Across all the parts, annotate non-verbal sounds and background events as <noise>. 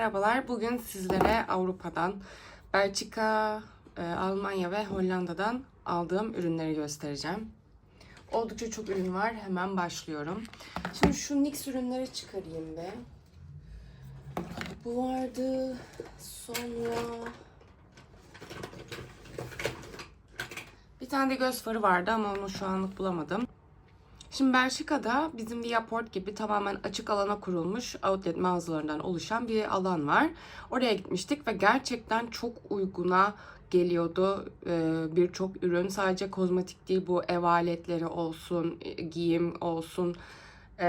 merhabalar. Bugün sizlere Avrupa'dan, Belçika, e, Almanya ve Hollanda'dan aldığım ürünleri göstereceğim. Oldukça çok ürün var. Hemen başlıyorum. Şimdi şu NYX ürünleri çıkarayım be. Bu vardı. Sonra bir tane de göz farı vardı ama onu şu anlık bulamadım. Şimdi Belçika'da bizim Viaport gibi tamamen açık alana kurulmuş outlet mağazalarından oluşan bir alan var. Oraya gitmiştik ve gerçekten çok uyguna geliyordu ee, birçok ürün. Sadece kozmetik değil bu ev aletleri olsun, e, giyim olsun, e,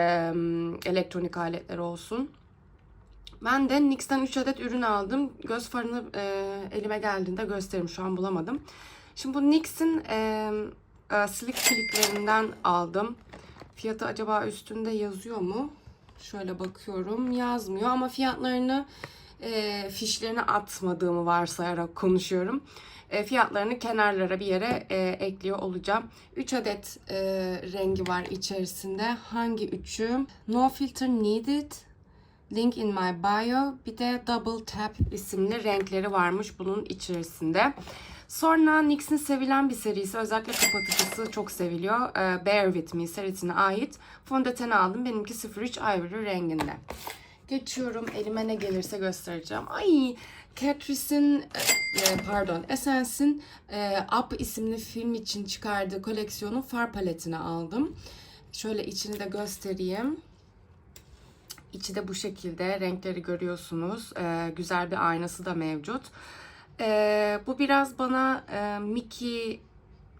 elektronik aletleri olsun. Ben de NYX'ten 3 adet ürün aldım. Göz farını e, elime geldiğinde gösteririm. Şu an bulamadım. Şimdi bu NYX'in e, e, slick flicklerinden aldım. Fiyatı acaba üstünde yazıyor mu? Şöyle bakıyorum. Yazmıyor ama fiyatlarını e, fişlerini atmadığımı varsayarak konuşuyorum. E, fiyatlarını kenarlara bir yere e, ekliyor olacağım. 3 adet e, rengi var içerisinde. Hangi üçü? No filter needed. Link in my bio. Bir de Double Tap isimli renkleri varmış bunun içerisinde. Sonra NYX'in sevilen bir serisi. Özellikle kapatıcısı çok seviliyor. Ee, Bear With Me serisine ait. Fondöten aldım. Benimki 03 Ivory renginde. Geçiyorum. Elime ne gelirse göstereceğim. Ay Catrice'in e, pardon Essence'in e, Up isimli film için çıkardığı koleksiyonun far paletini aldım. Şöyle içini de göstereyim. İçi de bu şekilde. Renkleri görüyorsunuz. Güzel bir aynası da mevcut. Ee, bu biraz bana e, Mickey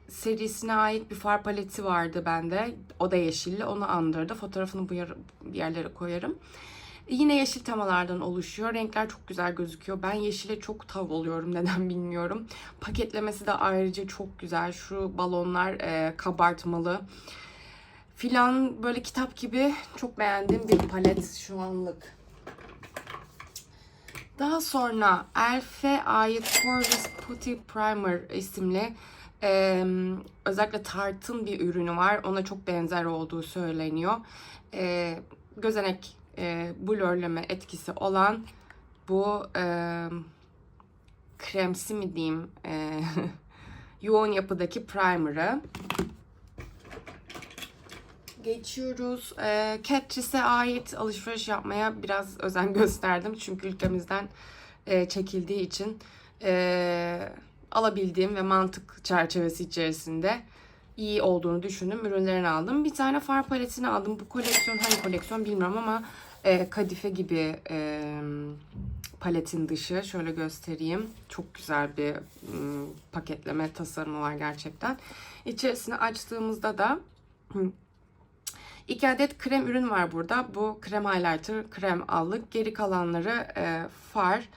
serisine ait bir far paleti vardı bende. O da yeşilli. Onu andırdı. Fotoğrafını bu yer, bir yerlere koyarım. Yine yeşil temalardan oluşuyor. Renkler çok güzel gözüküyor. Ben yeşile çok tav oluyorum. <laughs> Neden bilmiyorum. Paketlemesi de ayrıca çok güzel. Şu balonlar e, kabartmalı filan böyle kitap gibi çok beğendiğim bir palet şu anlık. Daha sonra Elf'e ait Poreless Putty Primer isimli e, özellikle Tarte'ın bir ürünü var. Ona çok benzer olduğu söyleniyor. E, gözenek e, blurleme etkisi olan bu e, kremsi mi diyeyim e, <laughs> yoğun yapıdaki primer'ı geçiyoruz. E, Catrice'e ait alışveriş yapmaya biraz özen <laughs> gösterdim. Çünkü ülkemizden e, çekildiği için e, alabildiğim ve mantık çerçevesi içerisinde iyi olduğunu düşündüm. Ürünlerini aldım. Bir tane far paletini aldım. Bu koleksiyon hangi koleksiyon bilmiyorum ama e, kadife gibi e, paletin dışı. Şöyle göstereyim. Çok güzel bir m, paketleme tasarımı var gerçekten. İçerisini açtığımızda da İki adet krem ürün var burada. Bu krem highlighter, krem allık. Geri kalanları e, far.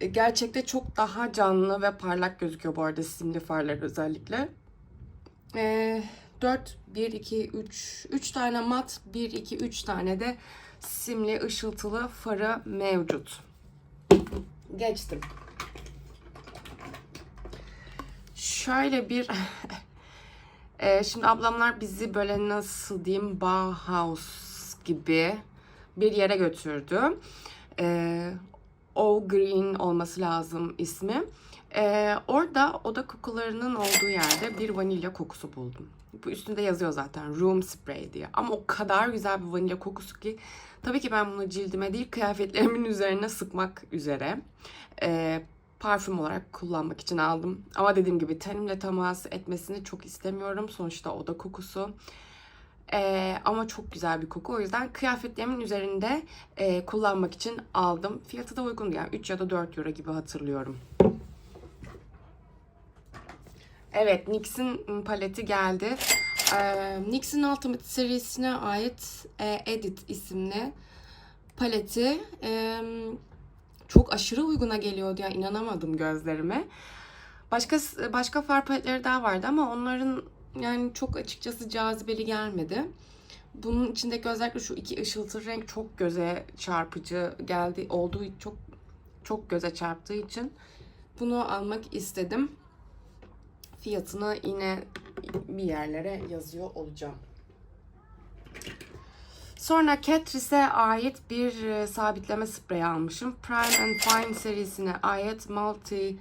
E, gerçekte çok daha canlı ve parlak gözüküyor bu arada simli farlar özellikle. E, 4, 1, 2, 3, 3 tane mat, 1, 2, 3 tane de simli ışıltılı farı mevcut. Geçtim. Şöyle bir <laughs> Ee, şimdi ablamlar bizi böyle nasıl diyeyim Bauhaus gibi bir yere götürdü. Ee, O Green olması lazım ismi. Ee, orada oda kokularının olduğu yerde bir vanilya kokusu buldum. Bu üstünde yazıyor zaten room spray diye. Ama o kadar güzel bir vanilya kokusu ki tabii ki ben bunu cildime değil kıyafetlerimin üzerine sıkmak üzere. Ee, parfüm olarak kullanmak için aldım. Ama dediğim gibi tenimle temas etmesini çok istemiyorum. Sonuçta oda kokusu. Ee, ama çok güzel bir koku. O yüzden kıyafetlerimin üzerinde e, kullanmak için aldım. Fiyatı da uygun yani 3 ya da 4 euro gibi hatırlıyorum. Evet NYX'in paleti geldi. Ee, NYX'in Ultimate serisine ait e, Edit isimli paleti. E, çok aşırı uyguna geliyordu ya inanamadım gözlerime. Başka başka far paletleri daha vardı ama onların yani çok açıkçası cazibeli gelmedi. Bunun içindeki özellikle şu iki ışıltı renk çok göze çarpıcı geldi olduğu çok çok göze çarptığı için bunu almak istedim. Fiyatını yine bir yerlere yazıyor olacağım. Sonra Catrice'e ait bir e, sabitleme spreyi almışım. Prime and Fine serisine ait Multi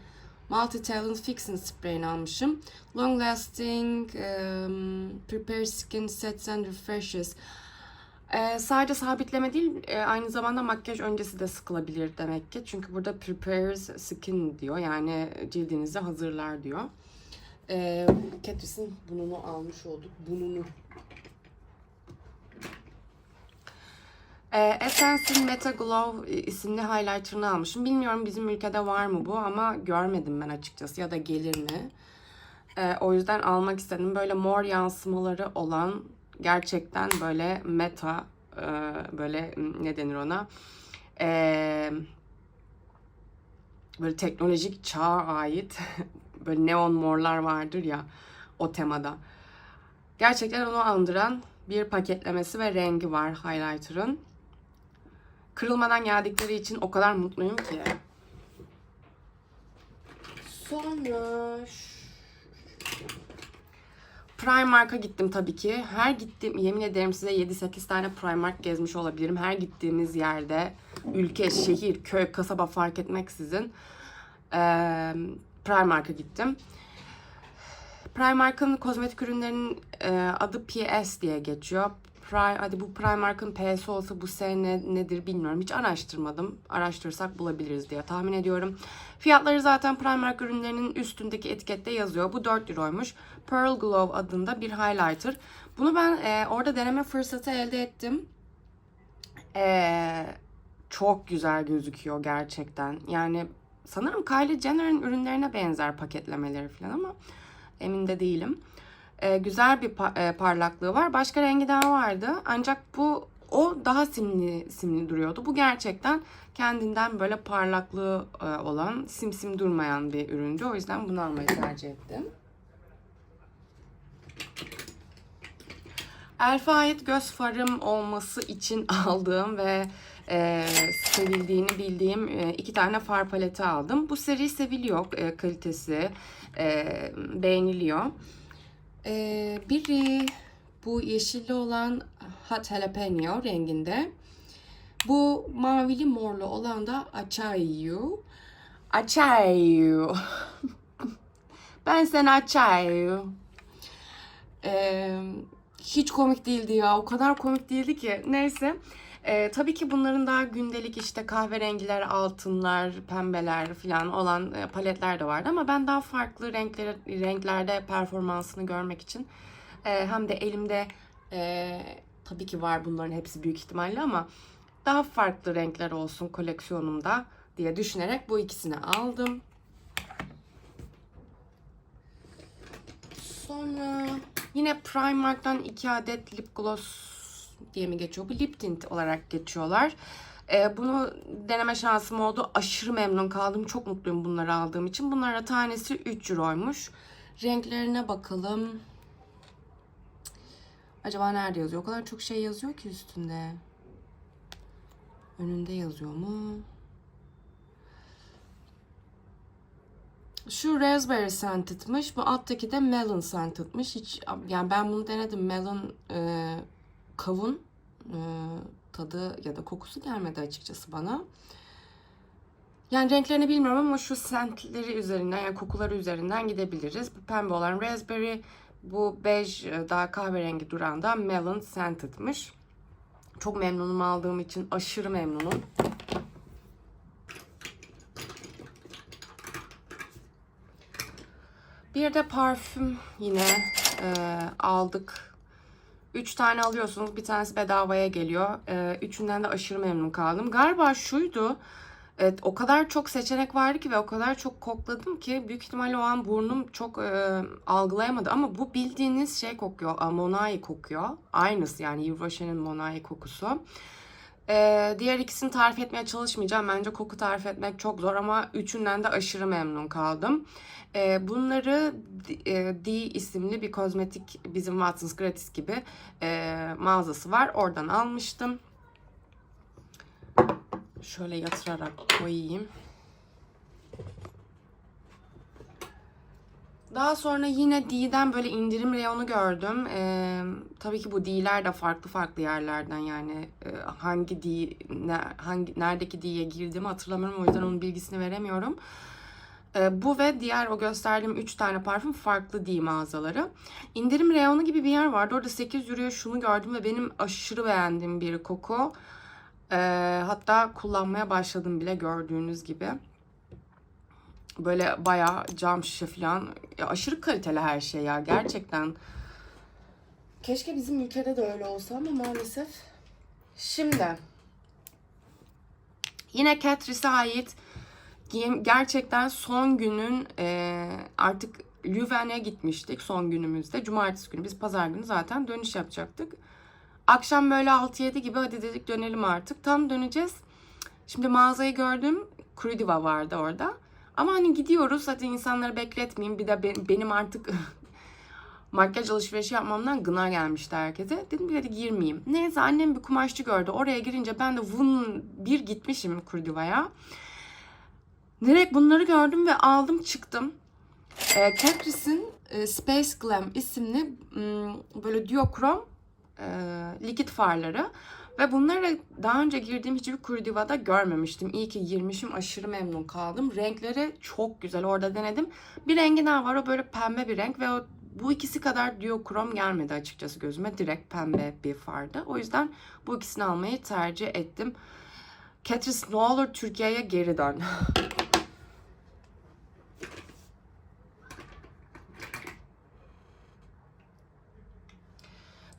Multi Talent Fixing spreyini almışım. Long Lasting um, Prepare Skin Sets and Refreshes. Ee, sadece sabitleme değil, e, aynı zamanda makyaj öncesi de sıkılabilir demek ki. Çünkü burada prepares skin diyor. Yani cildinizi hazırlar diyor. Ee, Catrice'in bununu almış olduk. Bununu. Ee, Essence'in Meta Glow isimli highlighter'ını almışım. Bilmiyorum bizim ülkede var mı bu ama görmedim ben açıkçası ya da gelir mi? Ee, o yüzden almak istedim. Böyle mor yansımaları olan gerçekten böyle meta e, böyle ne denir ona? Ee, böyle teknolojik çağa ait <laughs> böyle neon morlar vardır ya o temada. Gerçekten onu andıran bir paketlemesi ve rengi var highlighter'ın. Kırılmadan geldikleri için o kadar mutluyum ki. Sonra Primark'a gittim tabii ki. Her gittiğim, yemin ederim size 7-8 tane Primark gezmiş olabilirim. Her gittiğimiz yerde, ülke, şehir, köy, kasaba fark etmeksizin eee Primark'a gittim. Primark'ın kozmetik ürünlerinin e, adı PS diye geçiyor. Pri, hadi bu Primark'ın P'si olsa bu S ne, nedir bilmiyorum. Hiç araştırmadım. Araştırsak bulabiliriz diye tahmin ediyorum. Fiyatları zaten Primark ürünlerinin üstündeki etikette yazıyor. Bu 4 euroymuş. Pearl Glow adında bir highlighter. Bunu ben e, orada deneme fırsatı elde ettim. E, çok güzel gözüküyor gerçekten. Yani sanırım Kylie Jenner'ın ürünlerine benzer paketlemeleri falan ama emin de değilim. Ee, güzel bir pa- e, parlaklığı var. Başka rengi daha vardı. Ancak bu o daha simli simli duruyordu. Bu gerçekten kendinden böyle parlaklığı e, olan, simsim durmayan bir üründü. O yüzden bunu almayı tercih ettim. Elf'e ait göz farım olması için <laughs> aldığım ve e, sevildiğini bildiğim e, iki tane far paleti aldım. Bu seri seviliyor e, kalitesi, e, beğeniliyor. E, biri bu yeşilli olan Hot Jalapeno renginde. Bu mavili morlu olan da Achayu. Achayu. <laughs> ben seni Achayu. Ee, hiç komik değildi ya. O kadar komik değildi ki. Neyse. Ee, tabii ki bunların daha gündelik işte kahverengiler, altınlar, pembeler falan olan e, paletler de vardı ama ben daha farklı renkleri, renklerde performansını görmek için e, hem de elimde e, tabii ki var bunların hepsi büyük ihtimalle ama daha farklı renkler olsun koleksiyonumda diye düşünerek bu ikisini aldım. Sonra yine Primark'tan iki adet lip gloss diye mi geçiyor? Bu lip tint olarak geçiyorlar. Ee, bunu deneme şansım oldu. Aşırı memnun kaldım. Çok mutluyum bunları aldığım için. Bunlara tanesi 3 euroymuş. Renklerine bakalım. Acaba nerede yazıyor? O kadar çok şey yazıyor ki üstünde. Önünde yazıyor mu? Şu raspberry scented'mış. Bu alttaki de melon scented'mış. Hiç yani ben bunu denedim. Melon e, kavun e, tadı ya da kokusu gelmedi açıkçası bana. Yani renklerini bilmiyorum ama şu scentleri üzerinden yani kokuları üzerinden gidebiliriz. Bu pembe olan raspberry, bu bej e, daha kahverengi duran da melon scented'mış. Çok memnunum aldığım için aşırı memnunum. Bir de parfüm yine e, aldık. Üç tane alıyorsunuz. Bir tanesi bedavaya geliyor. E, üçünden de aşırı memnun kaldım. Galiba şuydu. Evet, o kadar çok seçenek vardı ki ve o kadar çok kokladım ki büyük ihtimalle o an burnum çok e, algılayamadı. Ama bu bildiğiniz şey kokuyor. Monai kokuyor. Aynısı yani Yves Rocher'in Monai kokusu. Ee, diğer ikisini tarif etmeye çalışmayacağım. Bence koku tarif etmek çok zor ama üçünden de aşırı memnun kaldım. Ee, bunları e, D isimli bir kozmetik bizim Watsons Gratis gibi e, mağazası var. Oradan almıştım. Şöyle yatırarak koyayım. Daha sonra yine D'den böyle indirim reyonu gördüm. Ee, tabii ki bu D'ler de farklı farklı yerlerden yani hangi D, ne, hangi neredeki D'ye girdiğimi hatırlamıyorum o yüzden onun bilgisini veremiyorum. Ee, bu ve diğer o gösterdiğim 3 tane parfüm farklı D mağazaları. İndirim reyonu gibi bir yer vardı. Orada 8 euroya şunu gördüm ve benim aşırı beğendiğim bir koku. Ee, hatta kullanmaya başladım bile gördüğünüz gibi. Böyle bayağı cam şişe falan. Ya aşırı kaliteli her şey ya gerçekten. Keşke bizim ülkede de öyle olsa ama maalesef. Şimdi yine Catrice'e ait gerçekten son günün e, artık Leuven'e gitmiştik son günümüzde. Cumartesi günü biz pazar günü zaten dönüş yapacaktık. Akşam böyle 6-7 gibi hadi dedik dönelim artık. Tam döneceğiz. Şimdi mağazayı gördüm. Krudiva vardı orada. Ama hani gidiyoruz hadi insanları bekletmeyeyim. Bir de be- benim artık <laughs> makyaj alışverişi yapmamdan gına gelmişti herkese. Dedim bir hadi girmeyeyim. Neyse annem bir kumaşçı gördü. Oraya girince ben de vın bir gitmişim Kurdiva'ya. Direkt bunları gördüm ve aldım çıktım. E, Catrice'in e, Space Glam isimli m, böyle diokrom e, likit farları. Ve bunları daha önce girdiğim hiçbir Kurdiva'da görmemiştim. İyi ki girmişim. Aşırı memnun kaldım. Renkleri çok güzel. Orada denedim. Bir rengi daha var. O böyle pembe bir renk ve o bu ikisi kadar diokrom gelmedi açıkçası gözüme. Direkt pembe bir fardı. O yüzden bu ikisini almayı tercih ettim. Catrice ne olur Türkiye'ye geri dön. <laughs>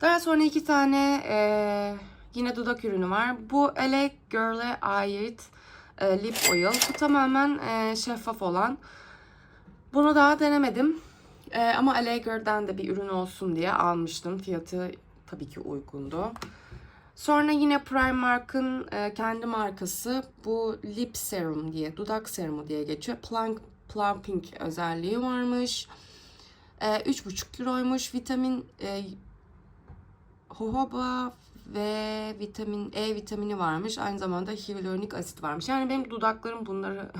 Daha sonra iki tane e, yine dudak ürünü var. Bu LA Girl'e ait e, lip oil. Bu tamamen e, şeffaf olan. Bunu daha denemedim. E, ama LA Girl'den de bir ürün olsun diye almıştım. Fiyatı tabii ki uygundu. Sonra yine Primark'ın e, kendi markası bu lip serum diye, dudak serumu diye geçiyor. Plump, plumping özelliği varmış. E, 3,5 euroymuş. Vitamin e, jojoba ve vitamin E vitamini varmış. Aynı zamanda hyaluronik asit varmış. Yani benim dudaklarım bunları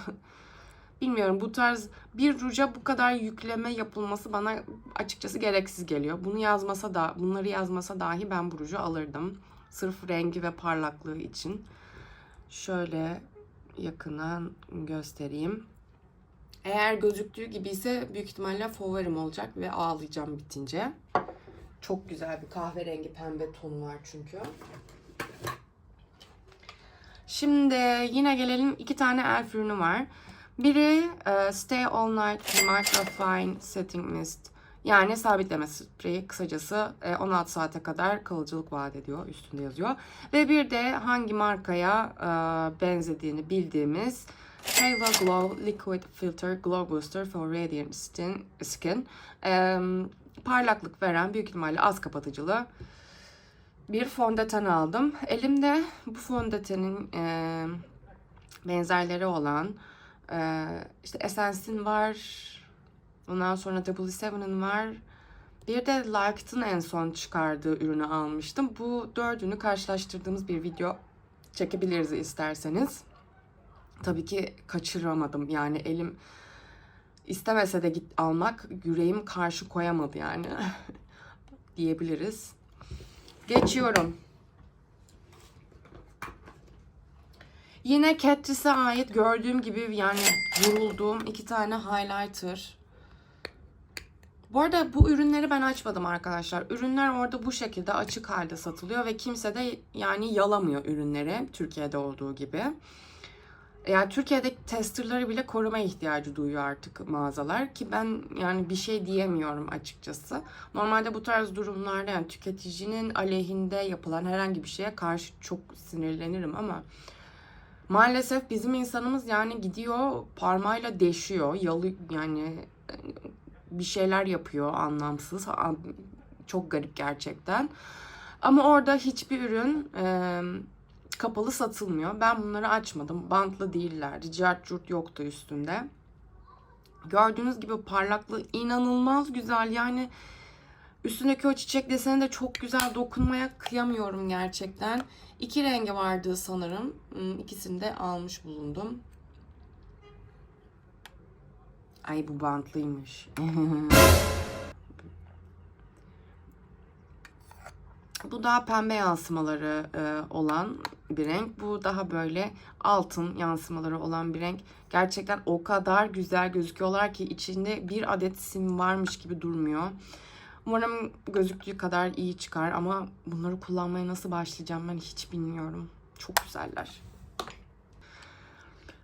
<laughs> bilmiyorum bu tarz bir ruja bu kadar yükleme yapılması bana açıkçası gereksiz geliyor. Bunu yazmasa da bunları yazmasa dahi ben bu ruju alırdım. Sırf rengi ve parlaklığı için. Şöyle yakından göstereyim. Eğer gözüktüğü gibi ise büyük ihtimalle favorim olacak ve ağlayacağım bitince. Çok güzel bir kahverengi pembe tonu var çünkü. Şimdi yine gelelim iki tane elf ürünü var. Biri e, Stay All Night Micro Fine Setting Mist. Yani sabitleme spreyi kısacası e, 16 saate kadar kalıcılık vaat ediyor. Üstünde yazıyor. Ve bir de hangi markaya e, benzediğini bildiğimiz Halo Glow Liquid Filter Glow Booster for Radiant Skin. E, parlaklık veren büyük ihtimalle az kapatıcılı bir fondöten aldım. Elimde bu fondötenin e, benzerleri olan e, işte Essence'in var. Ondan sonra W7'ın var. Bir de Liked'ın en son çıkardığı ürünü almıştım. Bu dördünü karşılaştırdığımız bir video çekebiliriz isterseniz. Tabii ki kaçıramadım. Yani elim istemese de git almak yüreğim karşı koyamadı yani <laughs> diyebiliriz. Geçiyorum. Yine Catrice'e ait gördüğüm gibi yani vurulduğum iki tane highlighter. Bu arada bu ürünleri ben açmadım arkadaşlar. Ürünler orada bu şekilde açık halde satılıyor ve kimse de yani yalamıyor ürünleri Türkiye'de olduğu gibi. Yani Türkiye'deki testerları bile koruma ihtiyacı duyuyor artık mağazalar ki ben yani bir şey diyemiyorum açıkçası. Normalde bu tarz durumlarda yani tüketicinin aleyhinde yapılan herhangi bir şeye karşı çok sinirlenirim ama maalesef bizim insanımız yani gidiyor parmağıyla deşiyor, yalı yani bir şeyler yapıyor anlamsız. Çok garip gerçekten. Ama orada hiçbir ürün e, kapalı satılmıyor. Ben bunları açmadım. Bantlı değiller. Cart curt yoktu üstünde. Gördüğünüz gibi parlaklığı inanılmaz güzel. Yani üstündeki o çiçek deseni de çok güzel. Dokunmaya kıyamıyorum gerçekten. İki rengi vardı sanırım. İkisini de almış bulundum. Ay bu bantlıymış. <laughs> Bu daha pembe yansımaları e, olan bir renk. Bu daha böyle altın yansımaları olan bir renk. Gerçekten o kadar güzel gözüküyorlar ki içinde bir adet sim varmış gibi durmuyor. Umarım gözüktüğü kadar iyi çıkar ama bunları kullanmaya nasıl başlayacağım ben hiç bilmiyorum. Çok güzeller.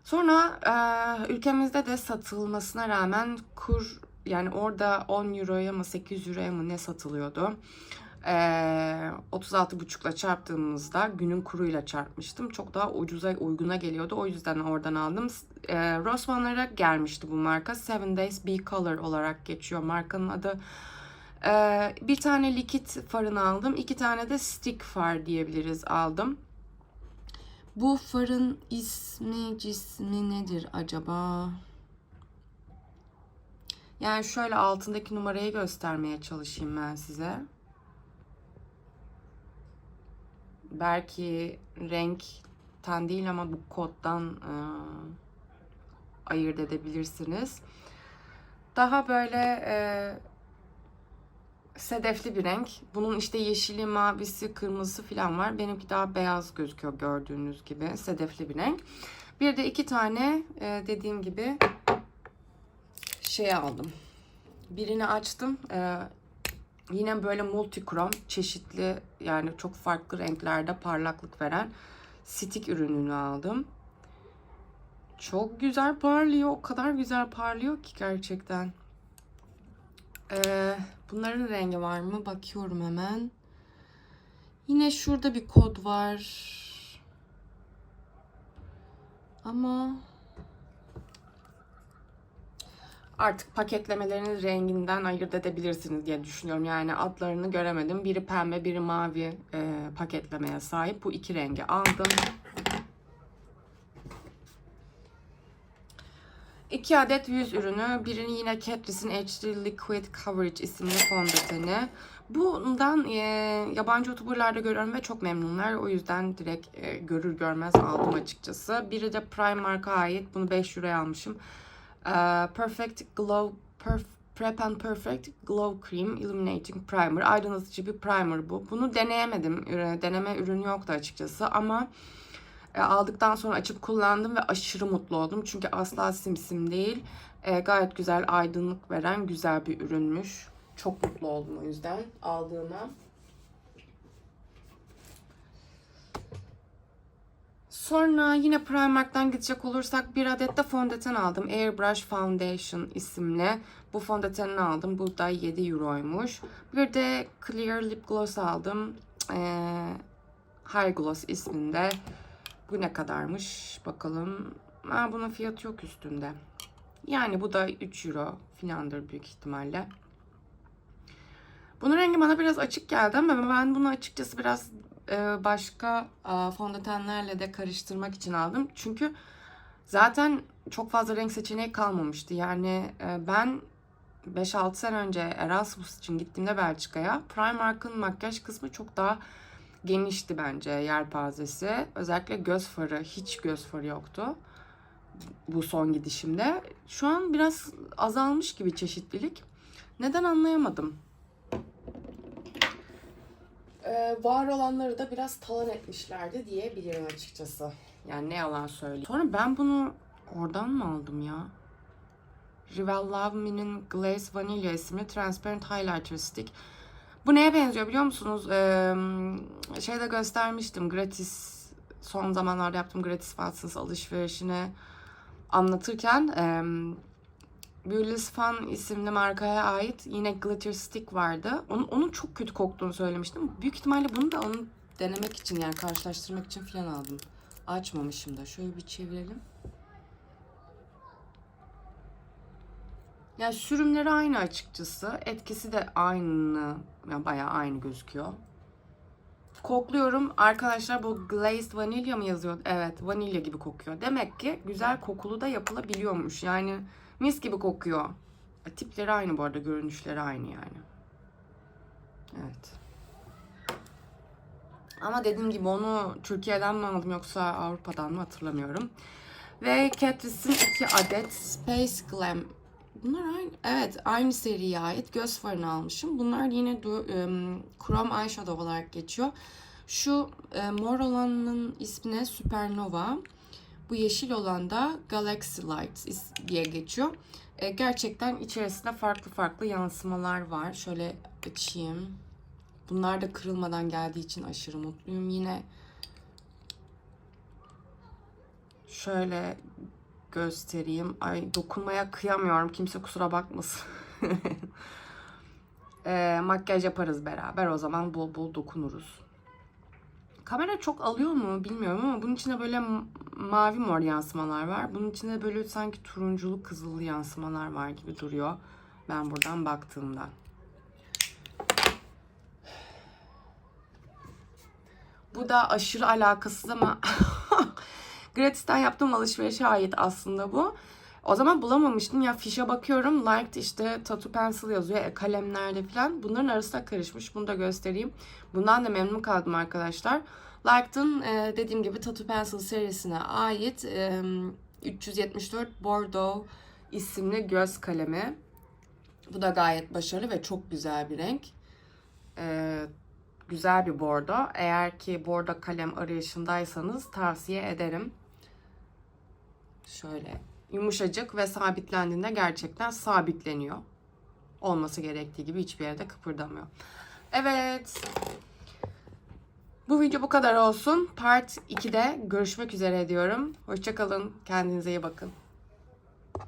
Sonra e, ülkemizde de satılmasına rağmen kur yani orada 10 euroya mı 8 euroya mı ne satılıyordu. E, 36,5'la çarptığımızda günün kuruyla çarpmıştım. Çok daha ucuza uyguna geliyordu. O yüzden oradan aldım. E, Rossmann'lara gelmişti bu marka. Seven Days Be Color olarak geçiyor markanın adı. E, bir tane likit farını aldım. iki tane de stick far diyebiliriz aldım. Bu farın ismi cismi nedir acaba? Yani şöyle altındaki numarayı göstermeye çalışayım ben size. Belki renkten değil ama bu koddan e, ayırt edebilirsiniz. Daha böyle e, sedefli bir renk. Bunun işte yeşili, mavisi, kırmızısı falan var. Benimki daha beyaz gözüküyor gördüğünüz gibi. Sedefli bir renk. Bir de iki tane e, dediğim gibi şey aldım. Birini açtım. E, yine böyle multikrom, çeşitli yani çok farklı renklerde parlaklık veren stick ürününü aldım. Çok güzel parlıyor. O kadar güzel parlıyor ki gerçekten. Ee, bunların rengi var mı? Bakıyorum hemen. Yine şurada bir kod var. Ama artık paketlemelerin renginden ayırt edebilirsiniz diye düşünüyorum. Yani adlarını göremedim. Biri pembe, biri mavi e, paketlemeye sahip. Bu iki rengi aldım. İki adet yüz ürünü. Birini yine Catrice'in HD Liquid Coverage isimli fondöteni. Bundan e, yabancı youtuberlarda görüyorum ve çok memnunlar. O yüzden direkt e, görür görmez aldım açıkçası. Biri de Primark'a ait. Bunu 5 euroya almışım. E, Perfect Glow Perf Prep and Perfect Glow Cream Illuminating Primer. Aydınlatıcı bir primer bu. Bunu deneyemedim. Deneme ürünü yoktu açıkçası ama e, aldıktan sonra açıp kullandım ve aşırı mutlu oldum. Çünkü asla simsim değil. E, gayet güzel aydınlık veren güzel bir ürünmüş. Çok mutlu oldum o yüzden aldığıma. Sonra yine Primark'tan gidecek olursak bir adet de fondöten aldım. Airbrush Foundation isimli. Bu fondötenini aldım. Bu da 7 euroymuş. Bir de Clear Lip Gloss aldım. Ee, High Gloss isminde. Bu ne kadarmış? Bakalım. Ha, bunun fiyatı yok üstünde. Yani bu da 3 euro filandır büyük ihtimalle. Bunun rengi bana biraz açık geldi ama ben bunu açıkçası biraz başka e, fondötenlerle de karıştırmak için aldım. Çünkü zaten çok fazla renk seçeneği kalmamıştı. Yani e, ben 5-6 sene önce Erasmus için gittiğimde Belçika'ya Primark'ın makyaj kısmı çok daha genişti bence yelpazesi. Özellikle göz farı, hiç göz farı yoktu bu son gidişimde. Şu an biraz azalmış gibi çeşitlilik. Neden anlayamadım. Ee, var olanları da biraz talan etmişlerdi diyebilirim açıkçası. Yani ne yalan söyleyeyim. Sonra ben bunu oradan mı aldım ya? Rivel Love Me'nin Glaze Vanilla isimli Transparent Highlighter Stick. Bu neye benziyor biliyor musunuz? Ee, şeyde göstermiştim. Gratis son zamanlarda yaptığım gratis Watsons alışverişini anlatırken e, Beauty's Fun isimli markaya ait yine glitter stick vardı. Onun, onun çok kötü koktuğunu söylemiştim. Büyük ihtimalle bunu da onu denemek için yani karşılaştırmak için falan aldım. Açmamışım da. Şöyle bir çevirelim. Yani sürümleri aynı açıkçası. Etkisi de aynı. Yani bayağı aynı gözüküyor. Kokluyorum. Arkadaşlar bu glazed vanilya mı yazıyor? Evet vanilya gibi kokuyor. Demek ki güzel kokulu da yapılabiliyormuş. Yani mis gibi kokuyor. E, Tipleri aynı bu arada. Görünüşleri aynı yani. Evet. Ama dediğim gibi onu Türkiye'den mi aldım yoksa Avrupa'dan mı hatırlamıyorum. Ve Catrice'in iki adet Space Glam Bunlar aynı, evet aynı seriye ait göz farını almışım. Bunlar yine du, Chrome Eyeshadow olarak geçiyor. Şu e, mor olanın ismi ne? Supernova. Bu yeşil olan da Galaxy Light is- diye geçiyor. E, gerçekten içerisinde farklı farklı yansımalar var. Şöyle açayım. Bunlar da kırılmadan geldiği için aşırı mutluyum. Yine şöyle göstereyim. Ay dokunmaya kıyamıyorum. Kimse kusura bakmasın. <laughs> E, makyaj yaparız beraber. O zaman bol bol dokunuruz. Kamera çok alıyor mu bilmiyorum ama bunun içinde böyle mavi mor yansımalar var. Bunun içinde böyle sanki turunculu kızıllı yansımalar var gibi duruyor. Ben buradan baktığımda. Bu da aşırı alakasız ama <laughs> Gratis'ten yaptığım alışverişe ait aslında bu. O zaman bulamamıştım ya fişe bakıyorum liked işte tattoo pencil yazıyor e, kalemlerde falan. Bunların arasında karışmış bunu da göstereyim. Bundan da memnun kaldım arkadaşlar. Liked'ın e, dediğim gibi tattoo pencil serisine ait e, 374 Bordeaux isimli göz kalemi. Bu da gayet başarılı ve çok güzel bir renk. E, güzel bir bordo. Eğer ki bordo kalem arayışındaysanız tavsiye ederim. Şöyle yumuşacık ve sabitlendiğinde gerçekten sabitleniyor. Olması gerektiği gibi hiçbir yerde kıpırdamıyor. Evet. Bu video bu kadar olsun. Part 2'de görüşmek üzere diyorum. Hoşçakalın. Kendinize iyi bakın.